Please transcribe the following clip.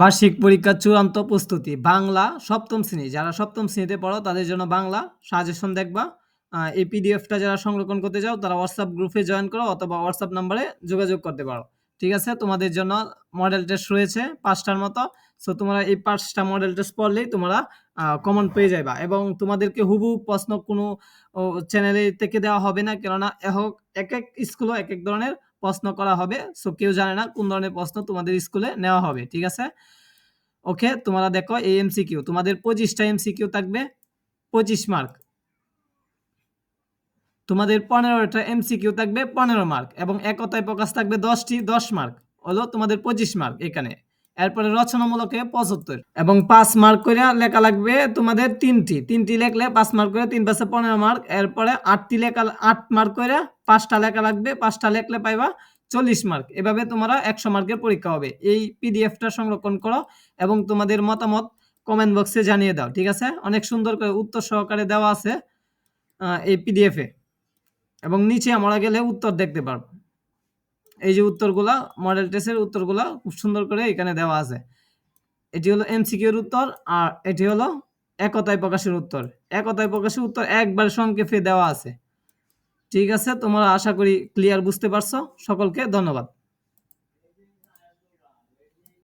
বার্ষিক পরীক্ষার চূড়ান্ত প্রস্তুতি। বাংলা সপ্তম শ্রেণি। যারা সপ্তম শ্রেণীতে পড়ো, তাদের জন্য বাংলা সাজেশন দেখবা। এই পিডিএফটা যারা সংরক্ষণ করতে চাও, তারা হোয়াটসঅ্যাপ গ্রুপে জয়েন করো অথবা হোয়াটসঅ্যাপ নাম্বারে যোগাযোগ করতে পারো। ঠিক আছে? তোমাদের জন্য মডেল টেস্ট রয়েছে পাঁচটার মতো। সো তোমরা এই পাঁচটা মডেল টেস্ট পড়লেই তোমরা কমন পেয়ে যাবা এবং তোমাদেরকে হুবু প্রশ্ন কোনো চ্যানেলে থেকে দেওয়া হবে না। কেননা এক এক স্কুলও এক এক ধরনের প্রশ্ন করা হবে। সো কেউ জানে না কোন ধরনের প্রশ্ন তোমাদের স্কুলে নেওয়া হবে, ঠিক আছে? ওকে তোমরা দেখো এই এমসিকিউ তোমাদের পঁচিশটা এমসিকিউ থাকবে, পঁচিশ মার্ক তোমাদের পনেরোটা এমসিকিউ থাকবে পনেরো মার্ক এবং একতায় প্রকাশ থাকবে দশটি, দশ মার্ক হলো তোমাদের পঁচিশ মার্ক এখানে। এরপরে রচনামূলকে পঁচাত্তর। এবং পাঁচ মার্ক করে লেখা লাগবে তোমাদের তিনটি। তিনটি লেখলে পাঁচ মার্ক করে তিন পাশে পনেরো মার্ক এরপরে আটটি লেখা, আট মার্ক করে পাঁচটা লেখা লাগবে, পাঁচটা লেখলে পাইবা চল্লিশ মার্ক এভাবে তোমরা একশো মার্কের পরীক্ষা হবে। এই পিডিএফটা সংরক্ষণ করো এবং তোমাদের মতামত কমেন্ট বক্সে জানিয়ে দাও, ঠিক আছে? অনেক সুন্দর করে উত্তর সহকারে দেওয়া আছে এই পিডিএফে এবং নিচে আমরা গেলে উত্তর দেখতে পারব। এই যে উত্তরগুলা মডেল টেস্টের উত্তরগুলা খুব সুন্দর করে এখানে দেওয়া আছে। এটি হলো এমসিকিউর উত্তর আর এটি হলো একতায় প্রকাশের উত্তর। একতায় প্রকাশের উত্তর একবার সংক্ষেপে দেওয়া আছে। ঠিক আছে, তোমরা আশা করি ক্লিয়ার বুঝতে পারছ। সকলকে ধন্যবাদ।